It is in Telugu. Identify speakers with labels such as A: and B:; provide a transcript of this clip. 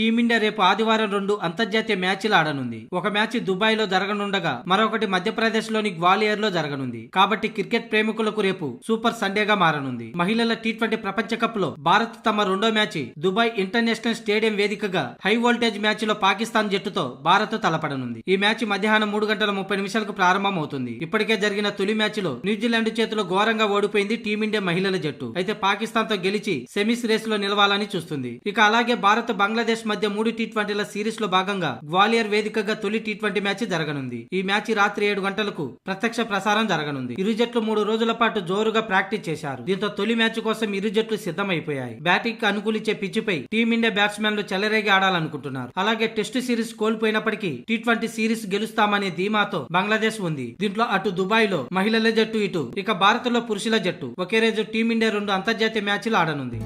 A: టీమిండియా రేపు ఆదివారం రెండు అంతర్జాతీయ మ్యాచ్లు ఆడనుంది. ఒక మ్యాచ్ దుబాయ్లో జరగనుండగా మరొకటి మధ్యప్రదేశ్లోని గ్వాలియర్లో జరగనుంది. కాబట్టి క్రికెట్ ప్రేమికులకు రేపు సూపర్ సండేగా మారనుంది. మహిళల టీ ట్వంటీ ప్రపంచ కప్లో భారత్ తమ రెండో మ్యాచ్ దుబాయ్ ఇంటర్నేషనల్ స్టేడియం వేదికగా హై వోల్టేజ్ మ్యాచ్లో పాకిస్తాన్ జట్టుతో భారత్ తలపడనుంది. ఈ మ్యాచ్ మధ్యాహ్నం మూడు గంటల ముప్పై నిమిషాలకు ప్రారంభమవుతుంది. ఇప్పటికే జరిగిన తొలి మ్యాచ్లో న్యూజిలాండ్ చేతిలో ఘోరంగా ఓడిపోయింది టీమిండియా మహిళల జట్టు. అయితే పాకిస్తాన్తో గెలిచి సెమీస్ రేస్లో నిలవాలని చూస్తుంది. ఇక అలాగే భారత్ బంగ్లాదేశ్ మధ్య మూడు టీ ట్వంటీల సిరీస్లో భాగంగా గ్వాలియర్ వేదికగా తొలి టీ ట్వంటీ మ్యాచ్ జరగనుంది. ఈ మ్యాచ్ రాత్రి ఏడు గంటలకు ప్రత్యక్ష ప్రసారం జరగనుంది. ఇరు జట్లు మూడు రోజుల పాటు జోరుగా ప్రాక్టీస్ చేశారు. దీంతో తొలి మ్యాచ్ కోసం ఇరు జట్లు సిద్ధమైపోయాయి. బ్యాటింగ్కి అనుకూలించే పిచ్చిపై టీమిండియా బ్యాట్స్మెన్లు చెలరేగి ఆడాలనుకుంటున్నారు. అలాగే టెస్ట్ సిరీస్ కోల్పోయినప్పటికీ టీ ట్వంటీ సిరీస్ గెలుస్తామనే ధీమాతో బంగ్లాదేశ్ ఉంది. దీంట్లో అటు దుబాయ్లో మహిళల జట్టు ఇటు ఇక భారత్లో పురుషుల జట్టు. ఒకే రోజు టీమిండియా రెండు అంతర్జాతీయ మ్యాచ్లు ఆడనుంది.